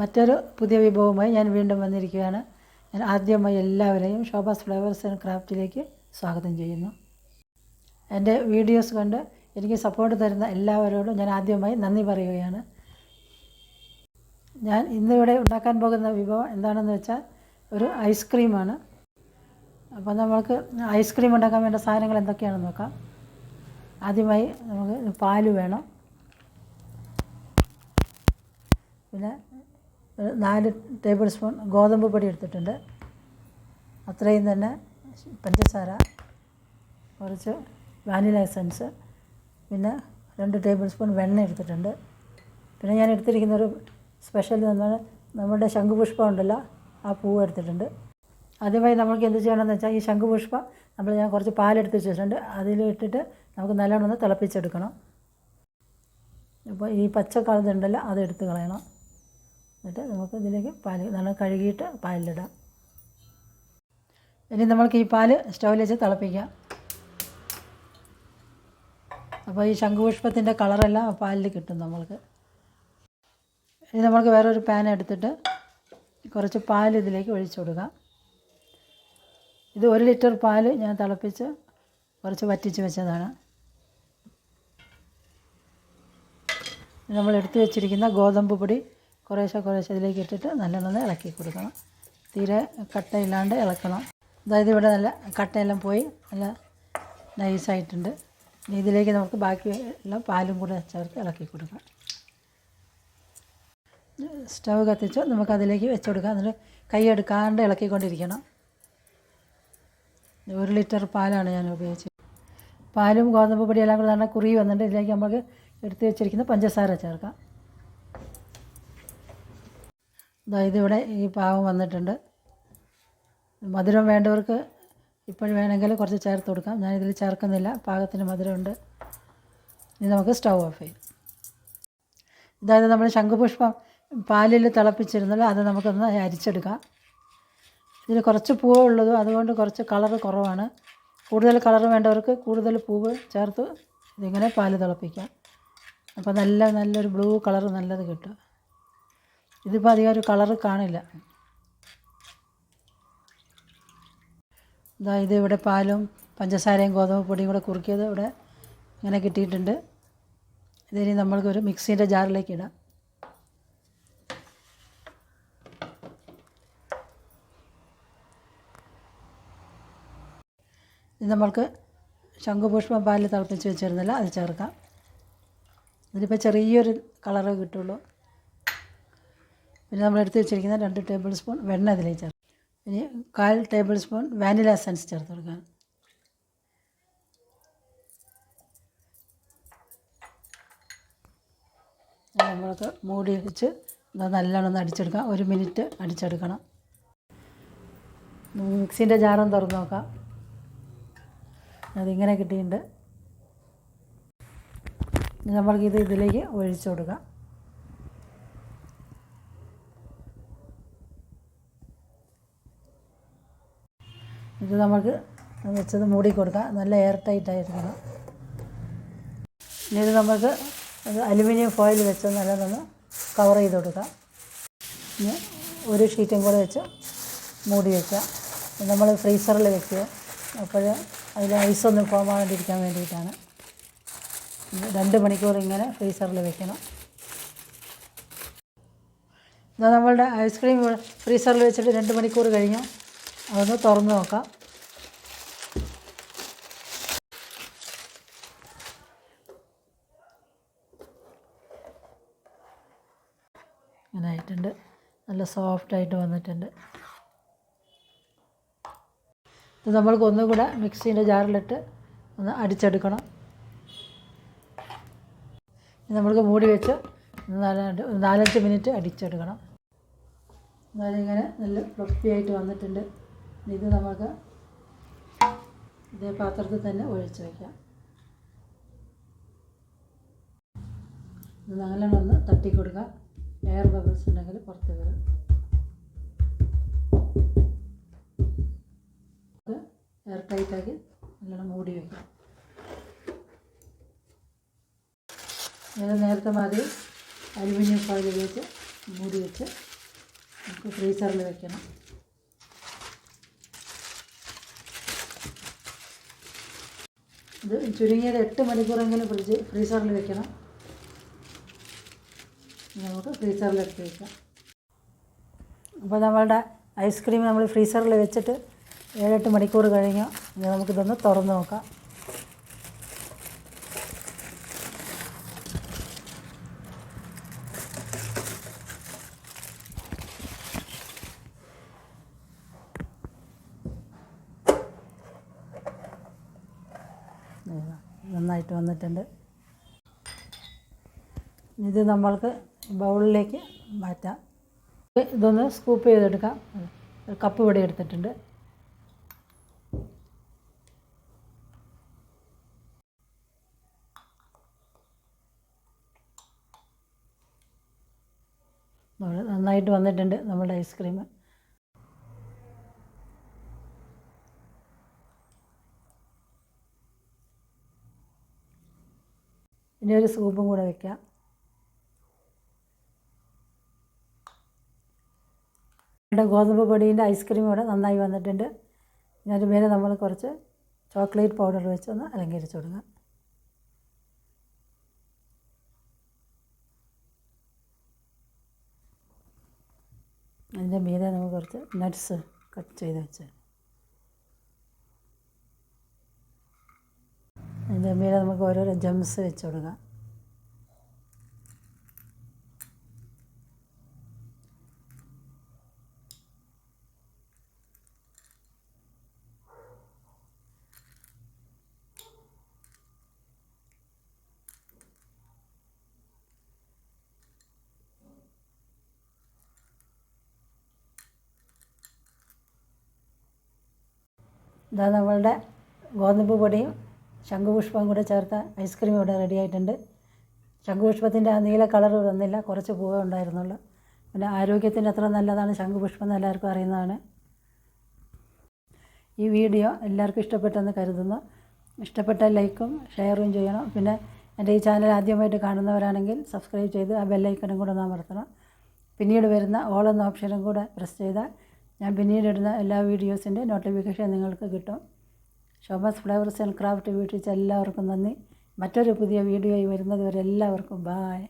മറ്റൊരു പുതിയ വിഭവവുമായി ഞാൻ വീണ്ടും വന്നിരിക്കുകയാണ്. ഞാൻ ആദ്യമായി എല്ലാവരെയും ശോഭാസ് ഫ്ലേവേഴ്സ് ആൻഡ് ക്രാഫ്റ്റിലേക്ക് സ്വാഗതം ചെയ്യുന്നു. എന്റെ വീഡിയോസ് കണ്ട് എനിക്ക് സപ്പോർട്ട് തരുന്ന എല്ലാവരോടും ഞാൻ ആദ്യമായി നന്ദി പറയുകയാണ്. ഞാൻ ഇന്നിവിടെ ഉണ്ടാക്കാൻ പോകുന്ന വിഭവം എന്താണെന്ന് വെച്ചാൽ ഒരു ഐസ്ക്രീമാണ് അപ്പോൾ നമ്മൾക്ക് ഐസ്ക്രീം ഉണ്ടാക്കാൻ വേണ്ട സാധനങ്ങൾ എന്തൊക്കെയാണെന്ന് നോക്കാം. ആദ്യമായി നമുക്ക് പാൽ വേണം. പിന്നെ നാല് ടേബിൾ സ്പൂൺ ഗോതമ്പ് പൊടി എടുത്തിട്ടുണ്ട്. അത്രയും തന്നെ പഞ്ചസാര കുറച്ച് വാനില എസൻസ് പിന്നെ രണ്ട് ടേബിൾ സ്പൂൺ വെണ്ണ എടുത്തിട്ടുണ്ട്. പിന്നെ ഞാൻ എടുത്തിരിക്കുന്ന ഒരു സ്പെഷ്യൽ എന്ന് നമ്മുടെ ശംഖുപുഷ്പം ഉണ്ടല്ലോ ആ പൂവ് എടുത്തിട്ടുണ്ട്. ആദ്യമായി നമുക്ക് എന്ത് ചെയ്യണമെന്ന് വെച്ചാൽ ഈ ശംഖുപുഷ്പം നമ്മൾ ഞാൻ കുറച്ച് പാലെടുത്ത് വെച്ചിട്ടുണ്ട്. അതിലിട്ടിട്ട് നമുക്ക് നല്ലോണം ഒന്ന് തിളപ്പിച്ചെടുക്കണം. അപ്പോൾ ഈ പച്ച കളറുണ്ടല്ലോ അത് എടുത്ത് കളയണം. എന്നിട്ട് നമുക്ക് ഇതിലേക്ക് പാൽ നല്ല കഴുകിയിട്ട് പാലിലിടാം. ഇനി നമ്മൾക്ക് ഈ പാൽ സ്റ്റൗവിൽ വെച്ച് തിളപ്പിക്കാം. അപ്പോൾ ഈ ശംഖുപുഷ്പത്തിന്റെ കളറെല്ലാം പാലിൽ കിട്ടും നമ്മൾക്ക്. ഇനി നമ്മൾക്ക് വേറൊരു പാൻ എടുത്തിട്ട് കുറച്ച് പാൽ ഇതിലേക്ക് ഒഴിച്ചു കൊടുക്കാം. ഇത് ഒരു ലിറ്റർ പാൽ ഞാൻ തിളപ്പിച്ച് കുറച്ച് വറ്റിച്ച് വെച്ചതാണ്. നമ്മൾ എടുത്തു വെച്ചിരിക്കുന്ന ഗോതമ്പ് പൊടി കുറേശ്ശെ കുറേശ്ശെ ഇതിലേക്ക് ഇട്ടിട്ട് നല്ലോണം ഇളക്കി കൊടുക്കണം. തീരെ കട്ടയില്ലാണ്ട് ഇളക്കണം. അതായത് ഇവിടെ നല്ല കട്ടയെല്ലാം പോയി നല്ല നൈസായിട്ടുണ്ട്. ഇനി ഇതിലേക്ക് നമുക്ക് ബാക്കി എല്ലാം പാലും കൂടെ ചേർത്ത് ഇളക്കി കൊടുക്കാം. സ്റ്റവ് കത്തിച്ച് നമുക്ക് അതിലേക്ക് വെച്ച് കൊടുക്കാം. എന്നിട്ട് കൈ എടുക്കാണ്ട് ഇളക്കിക്കൊണ്ടിരിക്കണം. ഒരു ലിറ്റർ പാലാണ് ഞാൻ ഉപയോഗിച്ചത്. പാലും ഗോതമ്പ് പൊടിയെല്ലാം കൂടെ നല്ല കുറി വന്നിട്ട് ഇതിലേക്ക് നമുക്ക് എടുത്ത് വെച്ചിരിക്കുന്ന പഞ്ചസാര ചേർക്കാം. ഇവിടെ ഈ പാവം വന്നിട്ടുണ്ട്. മധുരം വേണ്ടവർക്ക് ഇപ്പോഴും വേണമെങ്കിൽ കുറച്ച് ചേർത്ത് കൊടുക്കാം. ഞാനിതിൽ ചേർക്കുന്നില്ല. പാകത്തിന് മധുരമുണ്ട്. ഇനി നമുക്ക് സ്റ്റൗ ഓഫ് ചെയ്യാം. അതായത് നമ്മൾ ശംഖുപുഷ്പം പാലിൽ തിളപ്പിച്ചിരുന്നല്ലോ അത് നമുക്കൊന്ന് അരിച്ചെടുക്കാം. ഇതിൽ കുറച്ച് പൂവേ ഉള്ളതും അതുകൊണ്ട് കുറച്ച് കളർ കുറവാണ്. കൂടുതൽ കളർ വേണ്ടവർക്ക് കൂടുതൽ പൂവ് ചേർത്ത് ഇതിങ്ങനെ പാൽ തിളപ്പിക്കാം. അപ്പോൾ നല്ല നല്ലൊരു ബ്ലൂ കളർ നല്ലത് കിട്ടും. ഇതിപ്പോൾ അധികം ഒരു കളറ് കാണില്ല. ഇതാ ഇത് ഇവിടെ പാലും പഞ്ചസാരയും ഗോതമ്പ് പൊടിയും കൂടെ കുറുക്കിയത് ഇവിടെ ഇങ്ങനെ കിട്ടിയിട്ടുണ്ട്. ഇതിനി നമ്മൾക്കൊരു മിക്സീന്റെ ജാറിലേക്ക് ഇടാം. ഇത് നമ്മൾക്ക് ശംഖുപുഷ്പം പാലിൽ തിളപ്പിച്ച് വെച്ചിരുന്നില്ല അത് ചേർക്കാം. ഇതിലിപ്പോൾ ചെറിയൊരു കളറ് കിട്ടുള്ളൂ. പിന്നെ നമ്മൾ എടുത്ത് വെച്ചിരിക്കുന്ന രണ്ട് ടേബിൾ സ്പൂൺ വെണ്ണ അതിലേക്ക് ചേർക്കും ഇനി കാൽ ടേബിൾ സ്പൂൺ വാനില എസൻസ് ചേർത്ത് കൊടുക്കാം. നമ്മൾക്ക് മൂടി വെച്ച് നല്ലോണം ഒന്ന് അടിച്ചെടുക്കാം. ഒരു മിനിറ്റ് അടിച്ചെടുക്കണം. മിക്സിന്റെ ജാറും തുറന്ന് നോക്കാം. അതിങ്ങനെ കിട്ടിയിട്ടുണ്ട്. നമ്മൾക്ക് നമ്മൾക്കിത് ഇതിലേക്ക് ഒഴിച്ചു കൊടുക്കാം. ഇത് നമുക്ക് വെച്ചത് മൂടി കൊടുക്കാം നല്ല എയർ ടൈറ്റ് ആയിരിക്കണം. ഇനി ഇത് നമുക്ക് അലുമിനിയം ഫോയിൽ വെച്ച് നല്ലതൊന്ന് കവർ ചെയ്ത് കൊടുക്കാം. ഇനി ഒരു ഷീറ്റും കൂടെ വെച്ച് മൂടി വയ്ക്കാം നമ്മൾ ഫ്രീസറിൽ വെക്കുക. അപ്പോൾ അതിൽ ഐസൊന്നും പോകാണ്ടിരിക്കാൻ വേണ്ടിയിട്ടാണ്. രണ്ട് മണിക്കൂർ ഇങ്ങനെ ഫ്രീസറിൽ വെക്കണം. ഇതാ നമ്മളുടെ ഐസ്ക്രീം ഫ്രീസറിൽ വെച്ചിട്ട് രണ്ട് മണിക്കൂർ കഴിഞ്ഞു. അതൊന്ന് തുറന്ന് നോക്കാം. ായിട്ടുണ്ട് ആയിട്ടുണ്ട് നല്ല സോഫ്റ്റായിട്ട് വന്നിട്ടുണ്ട്. ഇത് നമ്മൾക്ക് ഒന്നും കൂടെ മിക്സീന്റെ ജാറിലിട്ട് ഒന്ന് അടിച്ചെടുക്കണം. നമ്മൾക്ക് മൂടി വെച്ച് നാലഞ്ച് നാലഞ്ച് മിനിറ്റ് അടിച്ചെടുക്കണം. എന്നാലിങ്ങനെ നല്ല ഫ്ലഫി ആയിട്ട് വന്നിട്ടുണ്ട്. ഇത് നമുക്ക് ഇതേ പാത്രത്തിൽ തന്നെ ഒഴിച്ച് വയ്ക്കാം ഇത് നല്ലോണം ഒന്ന് തട്ടി കൊടുക്കുക എയർ ബബിൾസ് ഉണ്ടെങ്കിൽ പുറത്ത് വരും എയർ ടൈറ്റാക്കി നല്ലോണം മൂടി വയ്ക്കാം ഞാൻ നേരത്തെ മാതിരി അലുമിനിയം ഫോയിൽ ഉപയോഗിച്ച് മൂടി വെച്ച് നമുക്ക് ഫ്രീസറിൽ വെക്കണം. ഇത് ചുരുങ്ങിയത് എട്ട് മണിക്കൂറെങ്കിലും ഫ്രിഡ്ജ് ഫ്രീസറിൽ വെക്കണം. നമുക്ക് ഫ്രീസറിൽ എടുത്ത് വയ്ക്കാം അപ്പോൾ നമ്മളുടെ ഐസ്ക്രീം നമ്മൾ ഫ്രീസറിൽ വെച്ചിട്ട് ഏഴെട്ട് മണിക്കൂർ കഴിഞ്ഞ്. നമുക്കിതൊന്ന് തുറന്ന് നോക്കാം ഇതാ, നന്നായിട്ട് വന്നിട്ടുണ്ട്. ഇത് നമ്മൾക്ക് ബൗളിലേക്ക് മാറ്റാം. ഇതൊന്ന് സ്കൂപ്പ് ചെയ്തെടുക്കാം. ഒരു കപ്പ് ഇവിടെ എടുത്തിട്ടുണ്ട്. നന്നായിട്ട് വന്നിട്ടുണ്ട് നമ്മുടെ ഐസ്ക്രീം. ഇനി ഒരു സൂപ്പും കൂടെ വെക്കാം. ഇവിടെ ഗോതമ്പ് പൊടീന്റെ ഐസ്ക്രീം ഇവിടെ നന്നായി വന്നിട്ടുണ്ട്. ഞാൻ മേലെ നമ്മൾ കുറച്ച് ചോക്ലേറ്റ് പൗഡർ വെച്ചൊന്ന് അലങ്കരിച്ചു കൊടുക്കാം. അതിന്റെ മീതെ നമുക്ക് കുറച്ച് നട്ട്സ് കട്ട് ചെയ്ത് വെച്ച്. അതിന്റെ മേലെ നമുക്ക് ഓരോരോ ജംസ് വെച്ച് കൊടുക്കാം. ഇതാ നമ്മളുടെ ഗോതമ്പ് പൊടിയും ശംഖുപുഷ്പവും കൂടെ ചേർത്ത ഐസ്ക്രീം ഇവിടെ റെഡി ആയിട്ടുണ്ട്. ശംഖുപുഷ്പത്തിന്റെ ആ നീല കളർ വന്നില്ല. കുറച്ച് പൂവേ ഉണ്ടായിരുന്നുള്ളൂ. പിന്നെ ആരോഗ്യത്തിന് അത്ര നല്ലതാണ് ശംഖുപുഷ്പം എന്ന് എല്ലാവർക്കും അറിയുന്നതാണ്. ഈ വീഡിയോ എല്ലാവർക്കും ഇഷ്ടപ്പെട്ടെന്ന് കരുതുന്നു. ഇഷ്ടപ്പെട്ട ലൈക്കും ഷെയറും ചെയ്യണം. പിന്നെ എന്റെ ഈ ചാനൽ ആദ്യമായിട്ട് കാണുന്നവരാണെങ്കിൽ സബ്സ്ക്രൈബ് ചെയ്ത് ആ ബെല്ലൈക്കണും കൂടെ ഒന്ന് അമർത്തണം. പിന്നീട് വരുന്ന ഓൾ എന്ന ഓപ്ഷനും കൂടെ പ്രസ് ചെയ്താൽ ഞാൻ പിന്നീട് ഇടുന്ന എല്ലാ വീഡിയോസിന്റെ നോട്ടിഫിക്കേഷൻ നിങ്ങൾക്ക് കിട്ടും. ഷോബാസ് ഫ്ലവേഴ്സ് ആൻഡ് ക്രാഫ്റ്റ് വീട്ടിൽ എല്ലാവർക്കും നന്ദി. മറ്റൊരു പുതിയ വീഡിയോയിൽ വരുന്നത് വരെ എല്ലാവർക്കും ബായ്